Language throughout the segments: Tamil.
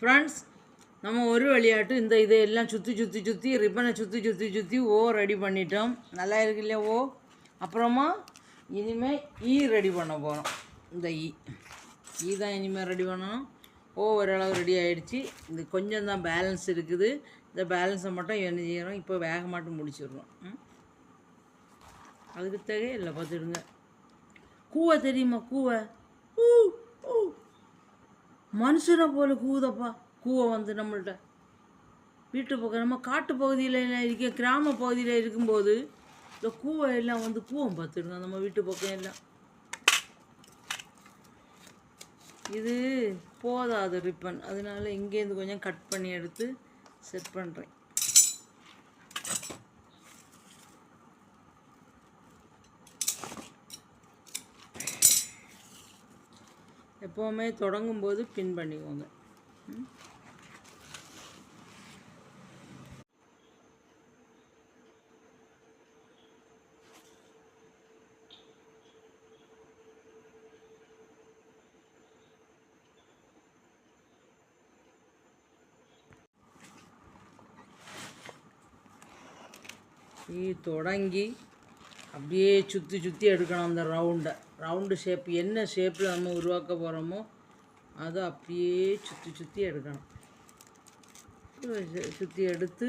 ஃப்ரெண்ட்ஸ் நம்ம ஒரு விளையாட்டு இந்த இதையெல்லாம் சுற்றி சுற்றி சுற்றி ரிப்பனை சுற்றி சுற்றி சுற்றி ஓ ரெடி பண்ணிட்டோம். நல்லா இருக்கு இல்லையா ஓ? அப்புறமா இனிமேல் ஈ ரெடி பண்ண போகிறோம் இந்த ஈ. ஈ தான் இனிமேல் ரெடி பண்ணணும். ஓ ஓரளவு ரெடி ஆகிடுச்சி இது கொஞ்சம் தான் பேலன்ஸ் இருக்குது. இந்த பேலன்ஸை மட்டும் என்ன செய்கிறோம் இப்போ வேக மாட்டும் முடிச்சிடுறோம். அதுக்கு தகையே இல்லை பார்த்துடுங்க. கூவை தெரியுமா? கூவை. ஊ ஊ. மனுஷனை போல கூதப்பா. கூவ வந்து நம்மள்கிட்ட வீட்டு பக்கம் நம்ம காட்டு பகுதியில் எல்லாம் இருக்க கிராம பகுதியில் இருக்கும்போது இந்த கூவை எல்லாம் வந்து கூவம் பார்த்துருந்தோம் நம்ம வீட்டு பக்கம் எல்லாம். இது போதாது ரிப்பன் அதனால இங்கேருந்து கொஞ்சம் கட் பண்ணி எடுத்து செட் பண்ணுறேன் எப்போவுமே தொடங்கும்போது பின் பண்ணிக்கோங்க. நீ தொடங்கி அப்படியே சுற்றி சுற்றி எடுக்கணும் அந்த ரவுண்டை ரவுண்டு ஷேப் என்ன ஷேப்பில் நம்ம உருவாக்க போகிறோமோ அதை அப்படியே சுற்றி சுற்றி எடுக்கணும். சுற்றி எடுத்து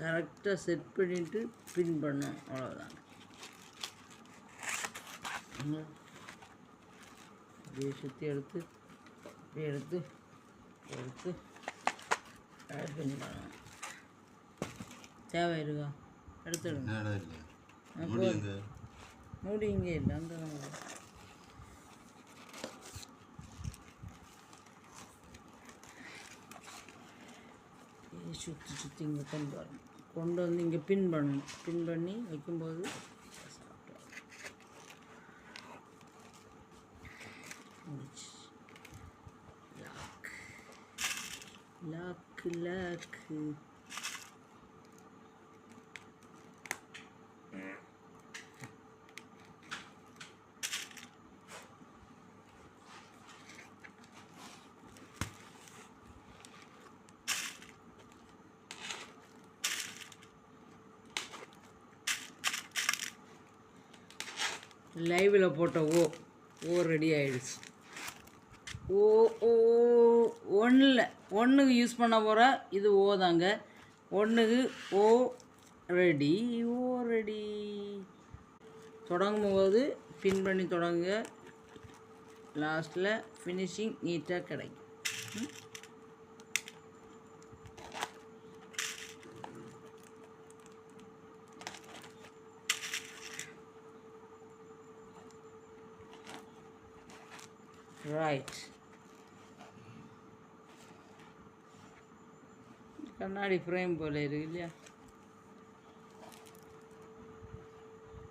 கரெக்டாக செட் பண்ணிவிட்டு பின் பண்ணணும். அவ்வளோதாங்க அப்படியே சுற்றி எடுத்து அப்படியே எடுத்து எடுத்து பின் பண்ணணும். தேவை இருக்கா எடுத்துடுங்க மூடி இங்கே இல்லை அந்த சுற்றி சுற்றி இங்கே கொண்டு வரணும். கொண்டு வந்து இங்கே பின் பண்ணணும். பின் பண்ணி வைக்கும்போது சாப்பிட்டோம். முடிச்சு. லாக் லாக்கு லாக்கு லைவில் போட்ட ஓ ஓ ரெடி ஆயிடுச்சு. ஓ ஓ ஒன்றில் ஒன்றுக்கு யூஸ் பண்ண போகிற இது ஓ தாங்க. ஒன்றுக்கு ஓ ரெடி ஓ ரெடி தொடங்கும் போது பின் பண்ணி தொடங்குங்க. லாஸ்ட்டில் ஃபினிஷிங் நீட்டாக கிடைக்கும். ம்? ரைட் கண்ணாடி ஃப்ரேம் போல இருக்கு இல்லையா